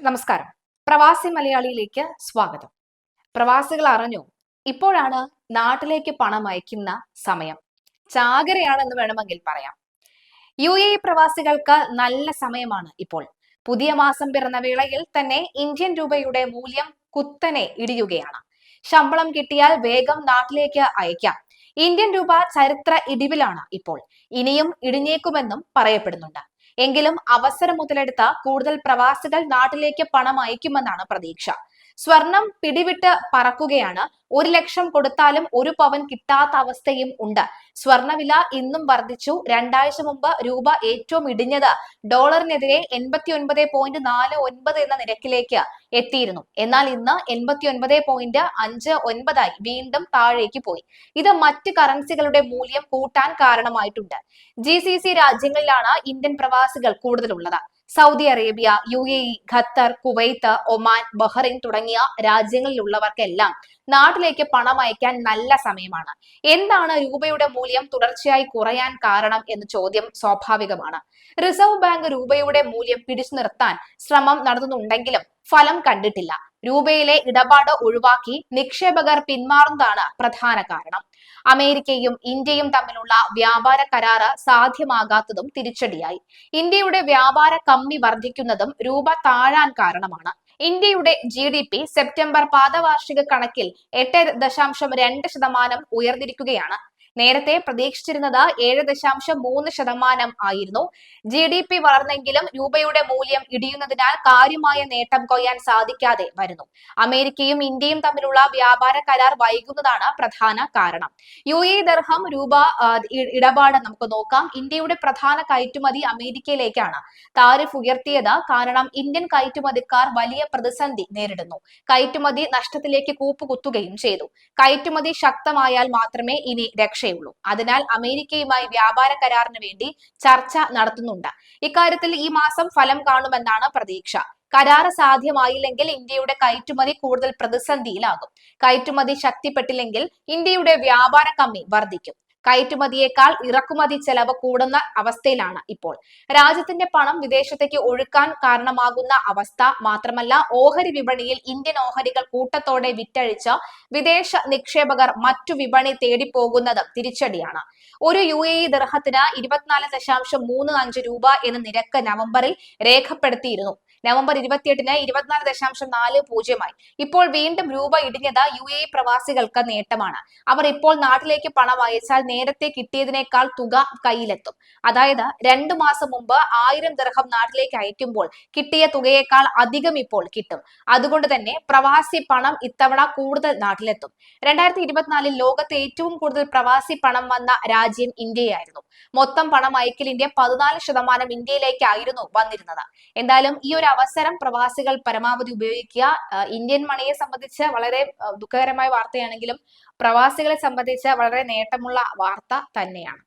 നമസ്കാരം. പ്രവാസി മലയാളിയിലേക്ക് സ്വാഗതം. പ്രവാസികൾ അറിഞ്ഞു? ഇപ്പോഴാണ് നാട്ടിലേക്ക് പണം അയക്കുന്ന സമയം. ചാകരയാണെന്ന് വേണമെങ്കിൽ പറയാം. യു എ പ്രവാസികൾക്ക് നല്ല സമയമാണ് ഇപ്പോൾ. പുതിയ മാസം പിറന്ന വേളയിൽ തന്നെ ഇന്ത്യൻ രൂപയുടെ മൂല്യം കുത്തനെ ഇടിയുകയാണ്. ശമ്പളം കിട്ടിയാൽ വേഗം നാട്ടിലേക്ക് അയക്കാം. ഇന്ത്യൻ രൂപ ചരിത്ര ഇടിവിലാണ് ഇപ്പോൾ. ഇനിയും ഇടിഞ്ഞേക്കുമെന്നും പറയപ്പെടുന്നുണ്ട്. എങ്കിലും അവസരം മുതലെടുത്ത കൂടുതൽ പ്രവാസികൾ നാട്ടിലേക്ക് പണം അയക്കുമെന്നാണ് പ്രതീക്ഷ. സ്വർണം പിടിവിട്ട് പറക്കുകയാണ്. ഒരു ലക്ഷം കൊടുത്താലും ഒരു പവൻ കിട്ടാത്ത അവസ്ഥയും ഉണ്ട്. സ്വർണവില ഇന്നും വർദ്ധിച്ചു. രണ്ടാഴ്ച മുമ്പ് രൂപ ഏറ്റവും ഇടിഞ്ഞത് ഡോളറിനെതിരെ എൺപത്തി ഒൻപത് പോയിന്റ് നാല് ഒൻപത് എന്ന നിരക്കിലേക്ക് എത്തിയിരുന്നു. എന്നാൽ ഇന്ന് എൺപത്തി ഒൻപത് പോയിന്റ് അഞ്ച് ഒൻപതായി വീണ്ടും താഴേക്ക് പോയി. ഇത് മറ്റ് കറൻസികളുടെ മൂല്യം കൂട്ടാൻ കാരണമായിട്ടുണ്ട്. ജി സി സി രാജ്യങ്ങളിലാണ് ഇന്ത്യൻ പ്രവാസികൾ കൂടുതലുള്ളത്. Saudi Arabia U A E Qatar Kuwait Oman Bahrain തുടങ്ങിയ രാജ്യങ്ങളിലുള്ളവർക്കെല്ലാം നാട്ടിലേക്ക് പണം അയക്കാൻ നല്ല സമയമാണ്. എന്താണ് രൂപയുടെ മൂല്യം തുടർച്ചയായി കുറയാൻ കാരണം എന്ന ചോദ്യം സ്വാഭാവികമാണ്. റിസർവ് ബാങ്ക് രൂപയുടെ മൂല്യം പിടിച്ചു നിർത്താൻ ശ്രമം നടത്തുന്നുണ്ടെങ്കിലും ഫലം കണ്ടിട്ടില്ല. രൂപയിലെ ഇടപാട് ഒഴിവാക്കി നിക്ഷേപകർ പിന്മാറുന്നതാണ് പ്രധാന കാരണം. അമേരിക്കയും ഇന്ത്യയും തമ്മിലുള്ള വ്യാപാര കരാറ് സാധ്യമാകാത്തതും തിരിച്ചടിയായി. ഇന്ത്യയുടെ വ്യാപാര കമ്മി വർദ്ധിക്കുന്നതും രൂപ താഴാൻ കാരണമാണ്. ഇന്ത്യയുടെ ജി ഡി പി സെപ്റ്റംബർ പാദവാർഷിക കണക്കിൽ എട്ട് ദശാംശം രണ്ട് ശതമാനം ഉയർന്നിരിക്കുകയാണ്. നേരത്തെ പ്രതീക്ഷിച്ചിരുന്നത് ഏഴ് ദശാംശം മൂന്ന് ശതമാനം ആയിരുന്നു. ജി ഡി പി വളർന്നെങ്കിലും രൂപയുടെ മൂല്യം ഇടിയുന്നതിനാൽ കാര്യമായ നേട്ടം കൊയ്യാൻ സാധിക്കാതെ വരുന്നു. അമേരിക്കയും ഇന്ത്യയും തമ്മിലുള്ള വ്യാപാര കരാർ വൈകുന്നതാണ് പ്രധാന കാരണം. യു എ ദർഹം രൂപ ഇടപാട് നമുക്ക് നോക്കാം. ഇന്ത്യയുടെ പ്രധാന കയറ്റുമതി അമേരിക്കയിലേക്കാണ് താരിഫ് ഉയർത്തിയത്. കാരണം ഇന്ത്യൻ കയറ്റുമതിക്കാർ വലിയ പ്രതിസന്ധി നേരിടുന്നു. കയറ്റുമതി നഷ്ടത്തിലേക്ക് കൂപ്പുകുത്തുകയും ചെയ്തു. കയറ്റുമതി ശക്തമായാൽ മാത്രമേ ഇനി രക്ഷ രക്ഷയുള്ളൂ. അതിനാൽ അമേരിക്കയുമായി വ്യാപാര കരാറിന് വേണ്ടി ചർച്ച നടത്തുന്നുണ്ട്. ഇക്കാര്യത്തിൽ ഈ മാസം ഫലം കാണുമെന്നാണ് പ്രതീക്ഷ. കരാറ് സാധ്യമായില്ലെങ്കിൽ ഇന്ത്യയുടെ കയറ്റുമതി കൂടുതൽ പ്രതിസന്ധിയിലാകും. കയറ്റുമതി ശക്തിപ്പെട്ടില്ലെങ്കിൽ ഇന്ത്യയുടെ വ്യാപാര കമ്മി വർദ്ധിക്കും. കയറ്റുമതിയേക്കാൾ ഇറക്കുമതി ചെലവ് കൂടുന്ന അവസ്ഥയിലാണ് ഇപ്പോൾ. രാജ്യത്തിന്റെ പണം വിദേശത്തേക്ക് ഒഴുക്കാൻ കാരണമാകുന്ന അവസ്ഥ മാത്രമല്ല ഓഹരി വിപണിയിൽ ഇന്ത്യൻ ഓഹരികൾ കൂട്ടത്തോടെ വിറ്റഴിച്ച് വിദേശ നിക്ഷേപകർ മറ്റു വിപണി തേടിപ്പോകുന്നത് തിരിച്ചടിയാണ്. ഒരു യു എ ദർഹത്തിന് ഇരുപത്തിനാല് ദശാംശം മൂന്ന് അഞ്ച് രൂപ എന്ന നിരക്ക് നവംബറിൽ രേഖപ്പെടുത്തിയിരുന്നു. നവംബർ ഇരുപത്തിയെട്ടിന് ഇരുപത്തിനാല് ദശാംശം നാല് പൂജ്യമായി. ഇപ്പോൾ വീണ്ടും രൂപ ഇടിഞ്ഞത് യു എ പ്രവാസികൾക്ക് നേട്ടമാണ്. അവർ ഇപ്പോൾ നാട്ടിലേക്ക് പണം അയച്ചാൽ നേരത്തെ കിട്ടിയതിനേക്കാൾ തുക കയ്യിലെത്തും. അതായത് രണ്ടു മാസം മുമ്പ് ആയിരം ദർഹം നാട്ടിലേക്ക് അയക്കുമ്പോൾ കിട്ടിയ തുകയേക്കാൾ അധികം ഇപ്പോൾ കിട്ടും. അതുകൊണ്ട് തന്നെ പ്രവാസി പണം ഇത്തവണ കൂടുതൽ നാട്ടിലെത്തും. രണ്ടായിരത്തി ഇരുപത്തിനാലിൽ ലോകത്ത് ഏറ്റവും കൂടുതൽ പ്രവാസി പണം വന്ന രാജ്യം ഇന്ത്യയായിരുന്നു. മൊത്തം പണം അയക്കലിന്റെ പതിനാല് ശതമാനം ഇന്ത്യയിലേക്കായിരുന്നു വന്നിരുന്നത്. എന്തായാലും ഈ ഒരു അവസരം പ്രവാസികൾ പരമാവധി ഉപയോഗിക്കുക. ഇന്ത്യൻ മണിയെ സംബന്ധിച്ച് വളരെ ദുഃഖകരമായ വാർത്തയാണെങ്കിലും പ്രവാസികളെ സംബന്ധിച്ച് വളരെ നേട്ടമുള്ള വാർത്ത തന്നെയാണ്.